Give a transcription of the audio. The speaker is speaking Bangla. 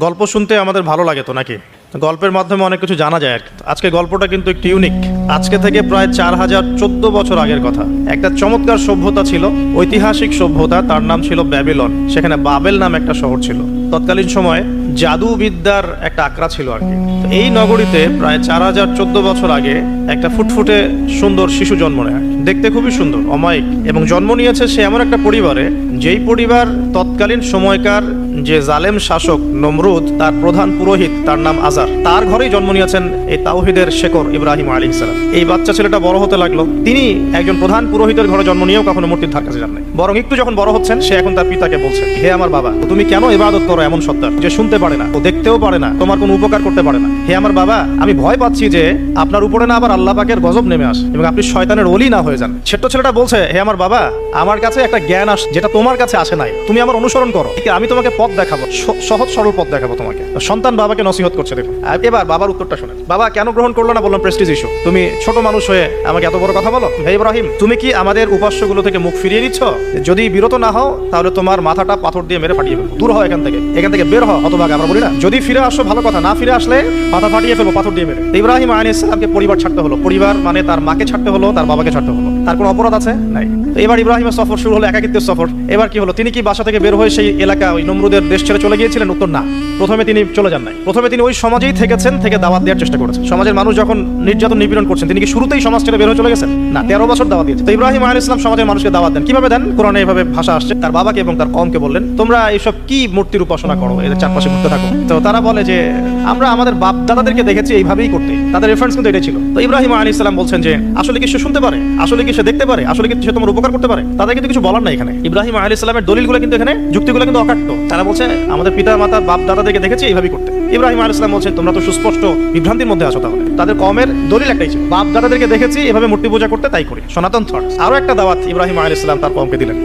গল্প শুনতে আমাদের ভালো লাগে তো নাকি? গল্পের মাধ্যমে অনেক কিছু জানা যায় আর। আজকে গল্পটা কিন্তু একটু ইউনিক আজকে থেকে প্রায় চার হাজার চোদ্দ বছর আগের কথা। একটা চমৎকার সভ্যতা ছিল, ঐতিহাসিক সভ্যতা, তার নাম ছিল ব্যাবিলন। সেখানে বাবেল নাম একটা শহর ছিল। তৎকালীন সময়ে জাদুবিদ্যার একটা আকড়া ছিল আর কি। এই নগরীতে প্রায় চার হাজার চোদ্দ বছর আগে একটা ফুটফুটে সুন্দর শিশু জন্ম নেয়। দেখতে খুবই সুন্দর, অমায়িক। এবং জন্ম নিয়েছে সে এমন একটা পরিবারে, যেই পরিবার তৎকালীন সময়কার যে জালেম শাসক নমরুদ, তার প্রধান পুরোহিত, তার নাম আজার। তার ঘরেই জন্ম নিয়েছেন এই তাওহিদের শেখর ইব্রাহিম আলী সালাম। এই বাচ্চা ছেলেটা বড় হতে লাগল। তিনি একজন প্রধান পুরোহিতের ঘরে জন্ম নিয়েও কখনো মূর্তির ধার কাছে যান নাই। বরং একটু যখন বড় হচ্ছেন, সে এখন তার পিতাকে বলছে, হে আমার বাবা, তুমি কেন ইবাদত করো এমন সত্তার যে শুনতে পারে না, ও দেখতেও পারে না, তোমার কোনো উপকার করতে পারে না। হে আমার বাবা, আমি ভয় পাচ্ছি যে আপনার উপরে না আবার আল্লাহ পাকের গজব নেমে আসে এবং আপনি শয়তানের ওলি না হয়ে যান। ছোট্ট ছেলেটা বলছে, হে আমার বাবা, আমার কাছে একটা জ্ঞান আস যেটা তোমার কাছে আসে নাই। তুমি আমার অনুসরণ করো। আমি তোমাকে পথ দেখাবো। সহজ সরল পথ দেখাবো তোমাকে। সন্তান বাবাকে নসিহত করছে, দেখুন। এবার বাবার উত্তরটা শোনেন। বাবা, কেন গ্রহণ করল না? বললাম প্রেস্টিজ ইস্যু তুমি ছোট মানুষ হয়ে আমাকে এত বড় কথা বলো? হে ইব্রাহিম, তুমি কি আমাদের উপাস্যগুলো থেকে মুখ ফিরিয়ে নিচ্ছ? যদি বিরত না হও, তাহলে তোমার মাথাটা পাথর দিয়ে মেরে ফাটিয়ে ফেলব। দূর হয় এখান থেকে। এখান থেকে বের হও, হতভাগ, আমরা বলি না। যদি ফিরে আসো, ভালো কথা। না ফিরে আসলে মাথা ফাটিয়ে ফেলব, পাথর দিয়ে মেরে। ইব্রাহিম আইন ইসলামকে পরিবার ছাড়তে হলো। পরিবার মানে তার মাকে ছাড়তে হলো, তার বাবাকে ছাড়তে হলো। তার কোনো অপরাধ আছে? নাই। তো এবার ইব্রাহিমের সফর শুরু হলো একাকিত্বের সফর। এবার কি হলো? তিনি কি বাসা থেকে বের হয়ে সেই এলাকা ওই নমরুদের দেশ ছেড়ে চলে গিয়েছিলেন? উত্তর না। প্রথমে তিনি চলে যান নাই। প্রথমে তিনি ওই সমাজেই থেকেছেন, থেকে দাওয়াত দেওয়ার চেষ্টা করেছেন। সমাজের মানুষ যখন নির্যাতন নিপীড়ন করছেন, তিনি কি শুরুতেই সমাজ ছেড়ে বের হয়ে চলে গেছেন? না, তেরো বছর দাওয়াত দিয়েছে। তো ইব্রাহিম আল ইসলাম সমাজের মানুষকে দাওয়াত দেন। কীভাবে দেন? কোরআনে এভাবে ভাষা আসছে। তার বাবাকে এবং তার কমকে বললেন, তোমরা এইসব কি মূর্তির উপাসনা করো? এদের চারপাশে ঘুরতে থাকো। তো তারা বলে যে, আমরা আমাদের বাপ দাদাদেরকে দেখেছি এইভাবেই করতে। তাদের রেফারেন্স কিন্তু এটাই ছিল। তো ইব্রাহিম আলী ইসলাম বলছেন যে, আসলে কি সে শুনতে পারে? আসলে কি সে দেখতে পারে? আসলে কি সে তোমার উপকার করতে পারে। তাদের কিন্তু কিছু বলার নাই এখানে। ইব্রাহিম আলী ইসলামের দলিলগুলো কিন্তু এখানে, যুক্তিগুলো কিন্তু অকাট্য। তারা বলছে, আমাদের পিতা মাতা বাপ দাদাদেরকে দেখেছি, এইভাবেই করতে। ইব্রাহিম আলী ইসলাম বলছে, তোমরা তো সুস্পষ্ট বিভ্রান্তির মধ্যে আছো তাহলে। তাদের কমের দলিল একটাই ছিল বাপ দাদাদেরকে দেখেছি, এভাবে মূর্তি পূজা করতে তাই করি। সনাতন থট আরও একটা দাওয়াত ইব্রাহিম আলী ইসলাম তার কমকে দিলেন।